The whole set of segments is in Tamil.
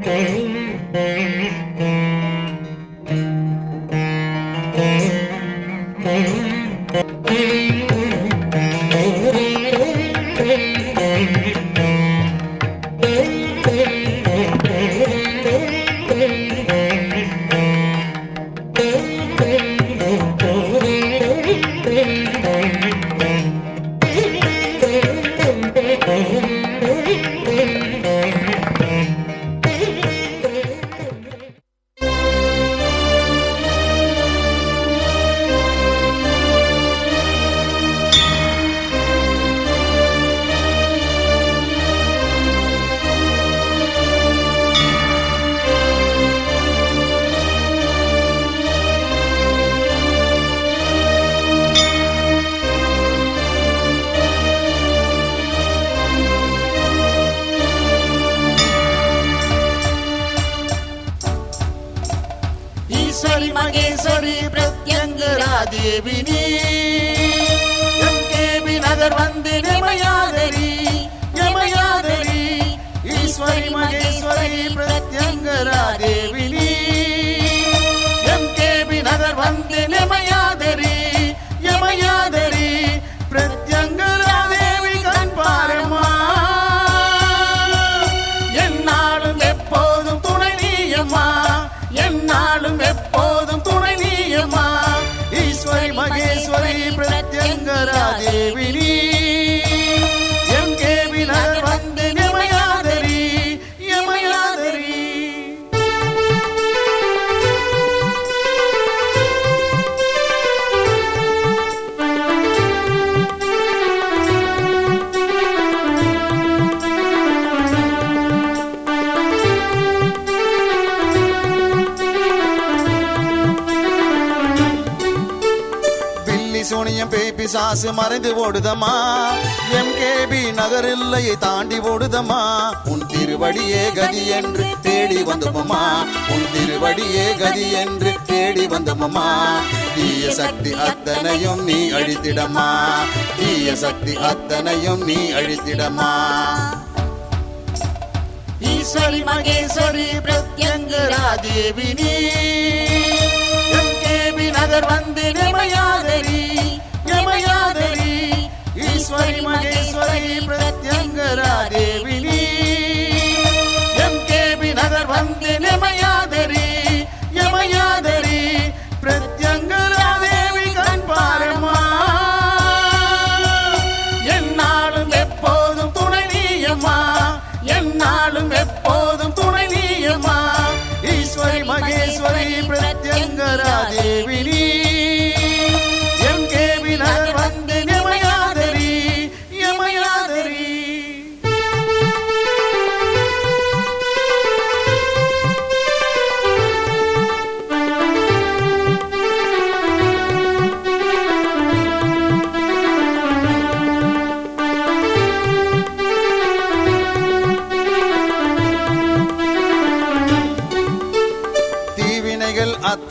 ஈஸ்வரி ஈஸ்வரி மகேஸ்வரி பிசாசு மறைந்து ஓடுதமா மறைந்து கேபி நகர் இல்லையை தாண்டி ஓடுதமா உன் திருவடியே கதி என்று தேடி வந்தோமம்மா. உன் திருவடியே கதி என்று தேடி வந்தோமம்மா. தீய சக்தி அத்தனையும் நீ அழித்திடமா தீய சக்தி அத்தனையும் நீ அழித்திடமா ஈஸ்வரி மகேஸ்வரி பிரத்யங்கரா தேவி நீ. நகர் வந்து நிமையாதரீ ஈஸ்வரி மகேஸ்வரி பிரத்யங்கரா தேவினி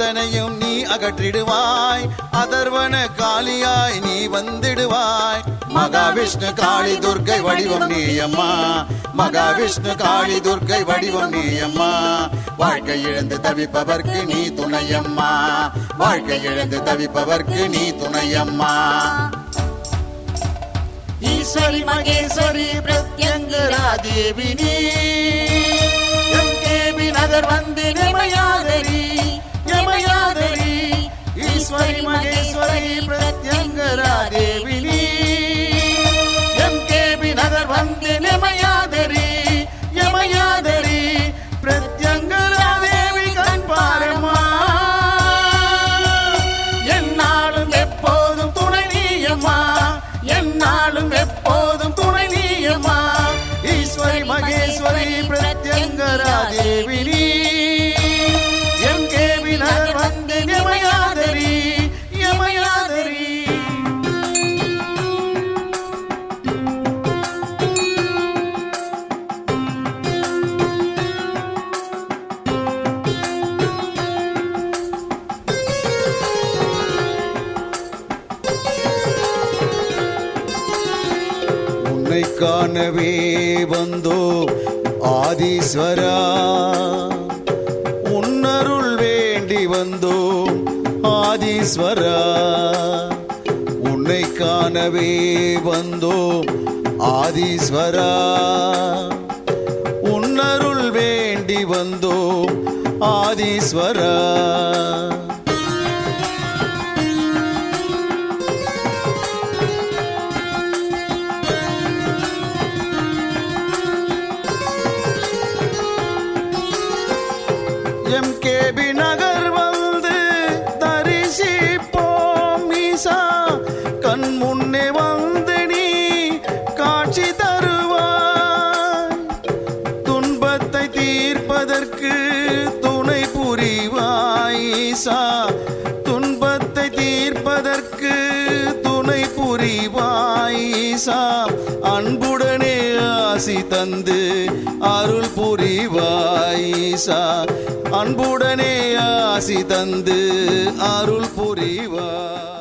தீவினைகள் அத்தனையும் நீ அகற்றிடுவாய். அதர்வன காளியாய் நீ வந்திடுவாய். மகாவிஷ்ணு காளி துர்க்கை வடிவம் நீ அம்மா. மகாவிஷ்ணு காளி துர்க்கை வடிவம் நீ அம்மா. வாழ்க்கை இழந்து தவிப்பவர்க்கு நீ துணையம்மா. வாழ்க்கை இழந்து தவிப்பவர்க்கு நீ துணையம்மா. ஈஸ்வரி மகேஸ்வரி பிரத்யங்கரா தேவினி எங்கேபி நகர் வந்து நிமயாதரி ஈஸ்வரி மகேஸ்வரி பிரத்யங்கரா தேவினி காணவே வந்தோ ஆதீஸ்வரா உன்னருள் வேண்டி வந்தோ ஆதீஸ்வரா உன்னை காணவே வந்தோ ஆதீஸ்வரா உன்னருள் வேண்டி வந்தோ ஆதீஸ்வரா எம்கேபி நகர் வந்து தரிசிப்போம் ஈசா கண் முன்னே வந்து நீ காட்சி தருவாய். துன்பத்தை தீர்ப்பதற்கு துணை புரிவாய் ஈசா. துன்பத்தை தீர்ப்பதற்கு துணை புரிவாய் ஈசா. அன்புடனே ஆசி தந்து அருள் புரிவாயிசா அன்புடனே ஆசி தந்து அருள் புரிவாய்.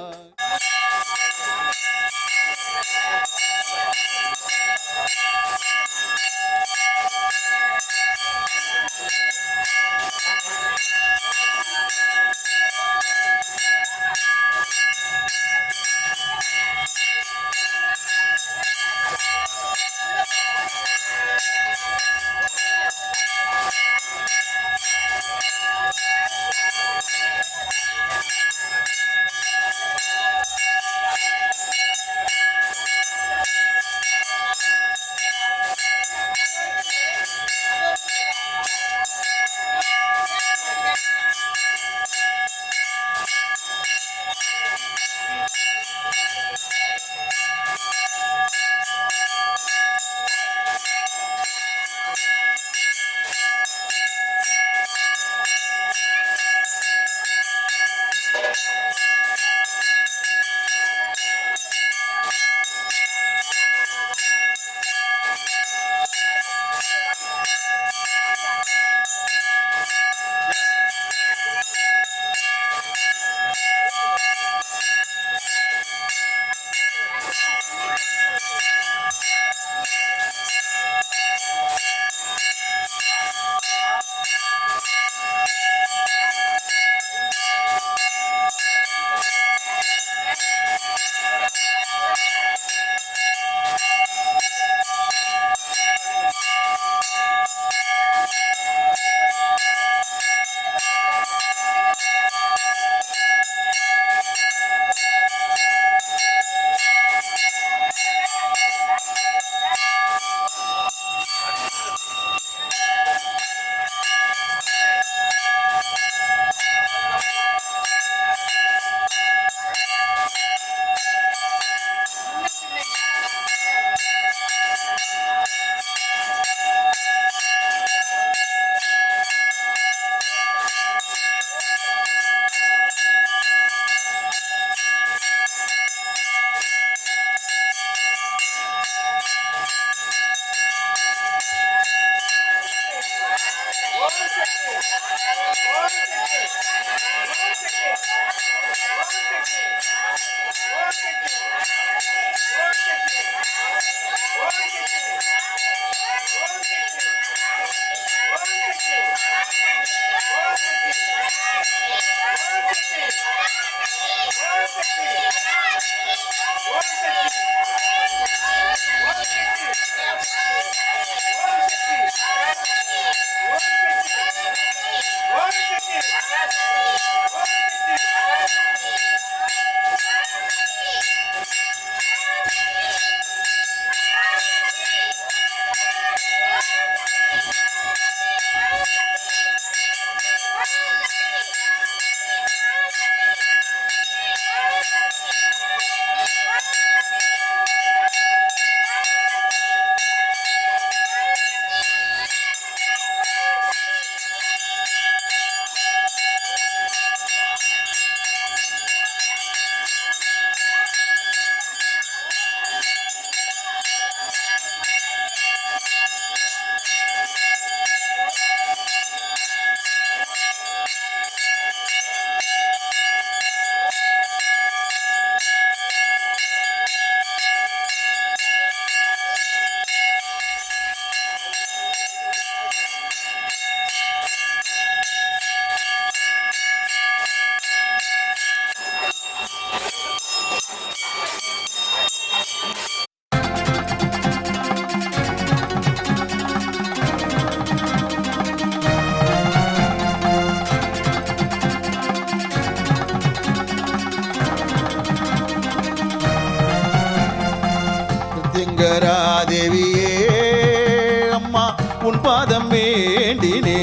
பாதம் வேண்டினே.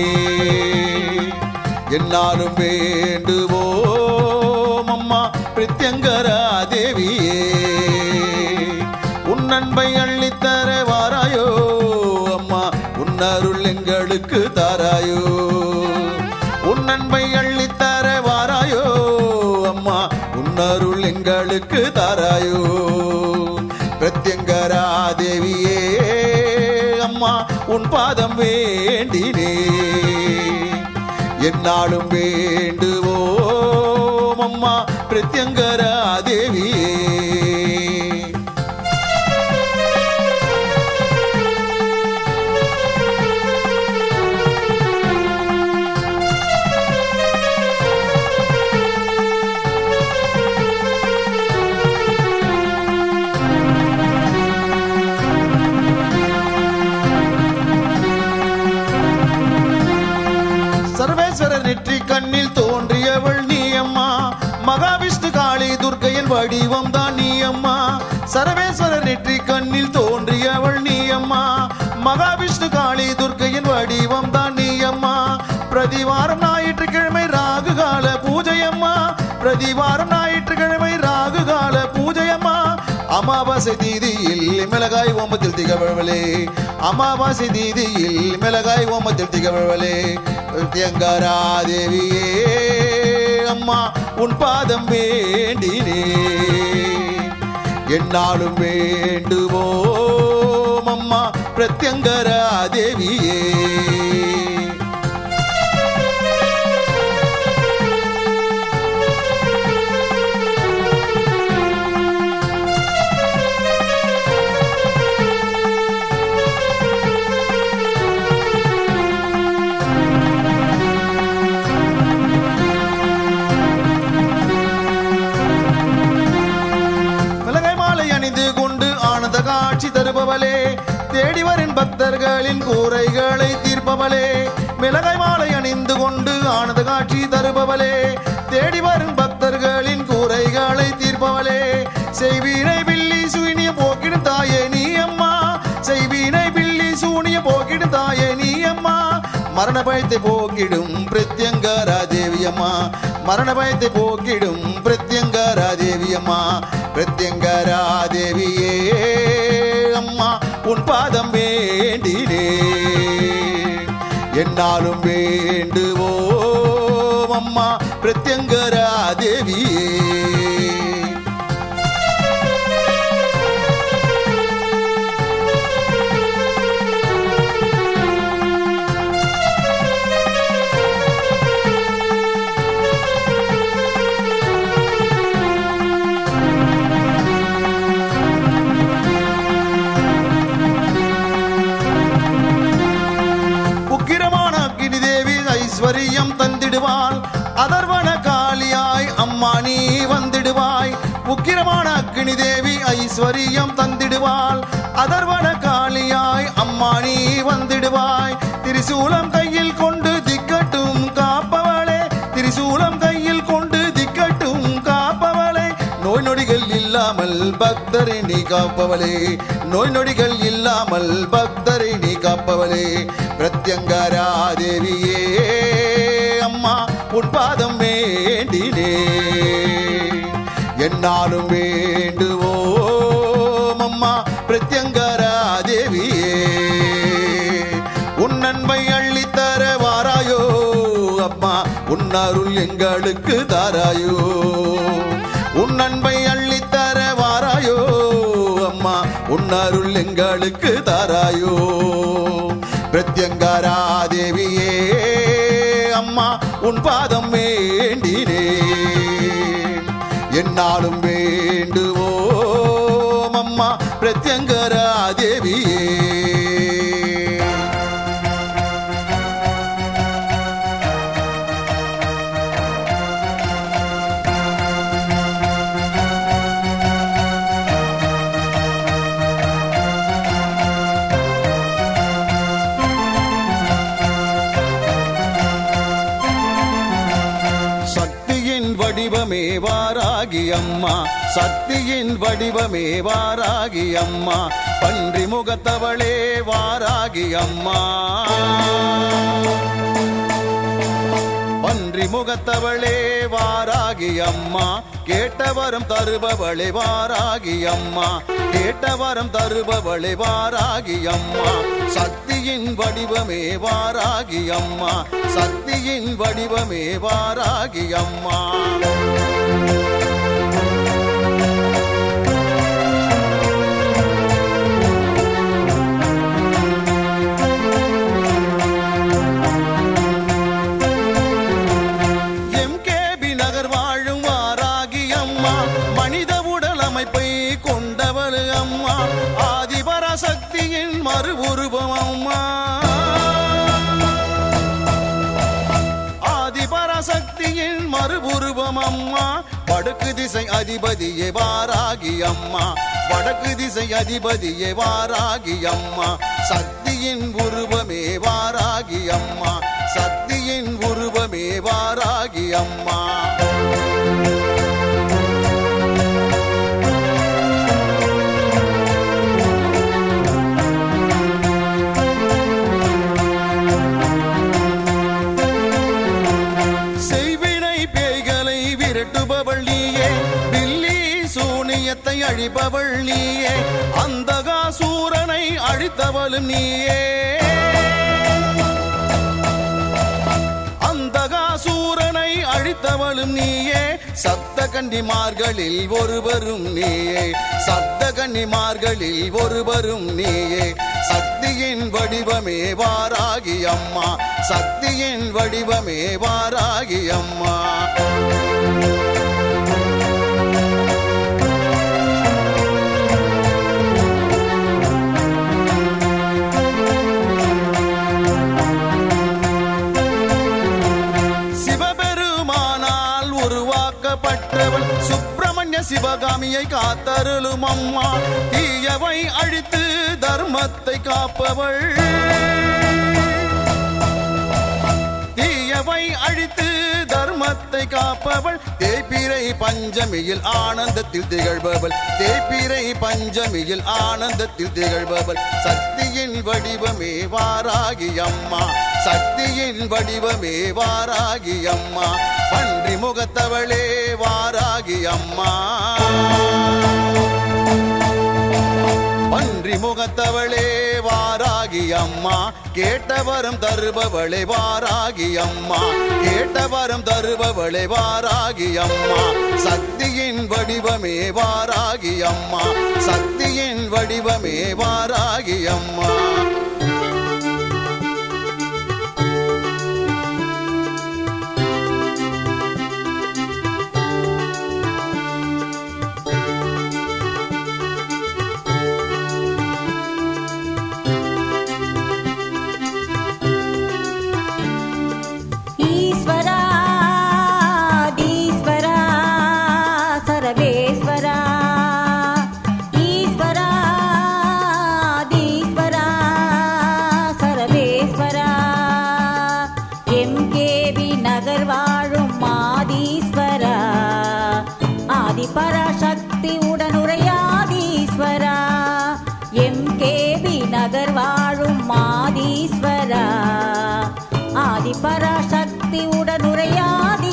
எல்லாரும் வேண்டுவோம் அம்மா பிரத்யங்கராதேவியே உன் அன்பை அள்ளித்தர வாராயோ அம்மா உன்னருள் எங்களுக்கு தாராயோ. உன் அன்பை அள்ளித்தர வாராயோ அம்மா உன்னருள் எங்களுக்கு தாராயோ. பிரத்யங்கரா தேவியே உன் பாதம் வேண்டினே. என்னாலும் வேண்டுவோம் அம்மா பிரத்யங்கரா தேவி. வடிவம் தான் நீ அம்மா. சரவேஸ்வரர் நெற்றி கண்ணில் தோன்றியவள் நீ அம்மா. மகாவிஷ்ணு காளி துர்க்கையின் வடிவம் தான் நீ அம்மா. பிரதிவாரம் ஞாயிற்றுக்கிழமை ராகு கால பூஜை அம்மா. பிரதிவாரம் ஞாயிற்றுக்கிழமை ராகு கால பூஜை அம்மா. அமாவாசை தீதியில் மிளகாய் ஓமத்தில் திகழ்வளே. அமாவாசை தீதியில் மிளகாய் ஓமத்தில் திகழ்வளே. தேங்காரா தேவியே. அம்மா உன் பாதம் வேண்டினே. என்னாலும் வேண்டுவோம் அம்மா பிரத்யங்கரா தேவியே. காட்சி தருபவளே. தேடி வரும் பக்தர்களின் கூரைகளை தீர்ப்பவளே. மிளகாய் மாலை அணிந்து கொண்டு ஆனது காட்சி தருபவளே. தேடி வரும் பக்தர்களின் கூரைகளை தீர்ப்பவளே. செய்வீனை பில்லி சூனிய போக்கிடும் தாயே நீ அம்மா. செய்வீனை பில்லி சூனிய போக்கிடும் தாயே நீ அம்மா. மரண பயத்தை போக்கிடும் பிரத்யங்கரா தேவியம்மா மரண பயத்தை போக்கிடும் பிரத்யங்கரா தேவியம்மா பிரத்யங்கரா தேவியே அம்மா உன் பாதம் வேண்டினே. என்னாலும் வேண்டுவோம் அம்மா பிரத்யங்கரா தேவி ஐஸ்வர்யம் தந்திடுவாள். அதர்வன காளியாய் அம்மா நீ வந்திடுவாய். திரிசூலம் கையில் கொண்டு திக்கட்டும் காப்பவளே. திரிசூலம் கையில் கொண்டு திக்கட்டும் காப்பவளே. நோய் நொடிகள் இல்லாமல் பக்தரை நீ காப்பவளே. நோய் நொடிகள் இல்லாமல் பக்தரை நீ காப்பவளே. பிரத்யங்கரா தேவியே அம்மா உன் பாதம் வேண்டினே. என்னாலும் வேண்டுவோம் அம்மா. பிரத்யங்கரா தேவியே உன்னன்பை அள்ளித்தர வாராயோ அம்மா. உன்னருள் எங்களுக்கு தாராயோ உன்னன்பை அள்ளித்தர வாராயோ அம்மா. உன்னருள் எங்களுக்கு தாராயோ. பிரத்யங்கரா தேவியே அம்மா. உன் பாதம் வேண்டினே என்னாலும் வேண்டுவோம் அம்மா சக்தியின் வடிவமே வாராகி அம்மா பன்றி முகத்தவளே வாராகி அம்மா. பன்றி முகத்தவளே வாராகி அம்மா கேட்டவரம் தருபவளே வாராகி அம்மா கேட்டவரம் தருபவளே வாராகி அம்மா. சக்தியின் வடிவமே வாராகி அம்மா சக்தியின் வடிவமே வாராகி அம்மா. வடக்கு திசை அதிபதியே வாராகி அம்மா. வடக்கு திசை அதிபதியே வாராகி அம்மா. சக்தியின் உருவமே வாராகி அம்மா. சக்தியின் உருவமே வாராகி அம்மா. அழிபவள் நீயே அந்தகா சூரனை அழித்தவளும் நீயே. அந்தகாசூரனை அழித்தவளும் நீயே சத்த கன்னிமார்களில் ஒருவரும் நீயே. சத்த கன்னிமார்களில் ஒருவரும் நீயே. சக்தியின் வடிவமே வாராகி அம்மா சக்தியின் வடிவமே வாராகி அம்மா. உருவாக்கப்பட்டவள் சுப்பிரமணிய சிவகாமியை காத்தருளும் அம்மா. தீயவை அழித்து தர்மத்தை காப்பவள். தர்மத்தை காப்பவள். தேய்பிரை பஞ்சமியில் ஆனந்தத்தில் திகழ்பவள். தேய்பிரை பஞ்சமியில் ஆனந்தத்தில் திகழ்பவள். சக்தியின் வடிவமே வாராகி அம்மா. சக்தியின் வடிவமே வாராகி அம்மா. பன்றி முகத்தவளே வாராகி அம்மா. பன்றி முகத்தவளே வாராகி அம்மா. கேட்டவரம் தருபவளே வாராகி அம்மா. கேட்டவரம் தருபவளே வாராகி அம்மா. சக்தியின் வடிவமே வாராகி அம்மா. சக்தியின் வடிவமே வாராகி அம்மா. ஆதிபராசக்தி உடனுரையாதீஸ்வரா. எம்கேவி நகர் வாழும் மாதீஸ்வரா. ஆதீஸ்வரா ஆதிபராசக்தி உடனுரையாதீஸ்வரா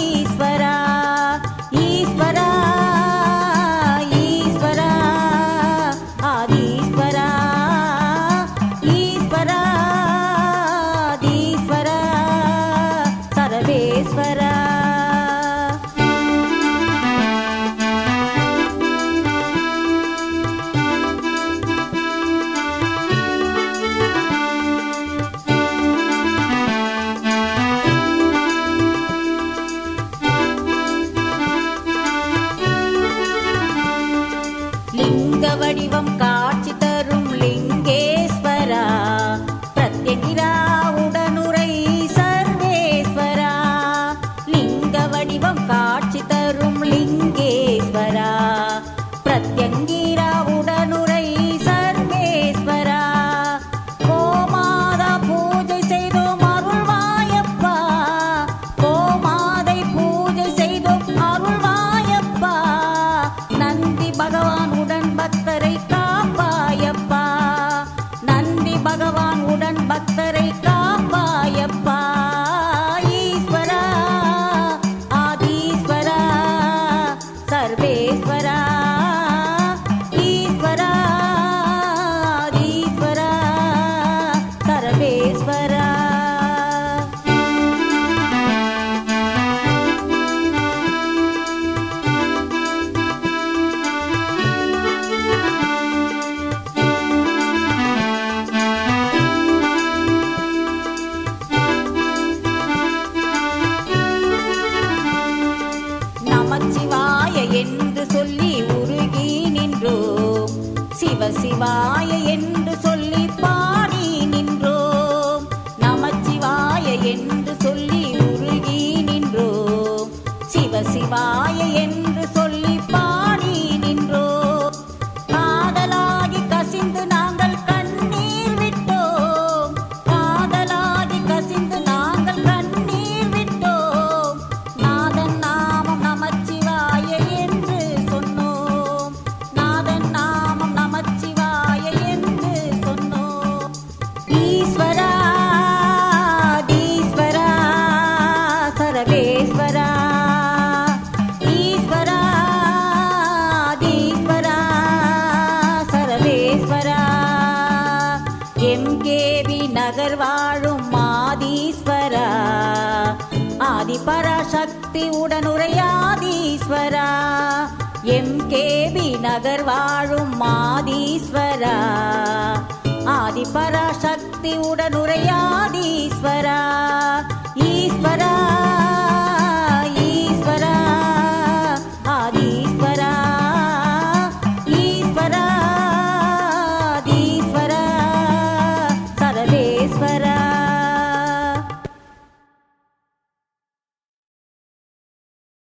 but சிவ சிவாய உடனுரையாதீஸ்வரா. எம் கேபி நகர் வாழும் மாதீஸ்வரா. ஆதிபராசக்தி உடனுரையாதீஸ்வரா. ஈஸ்வரா.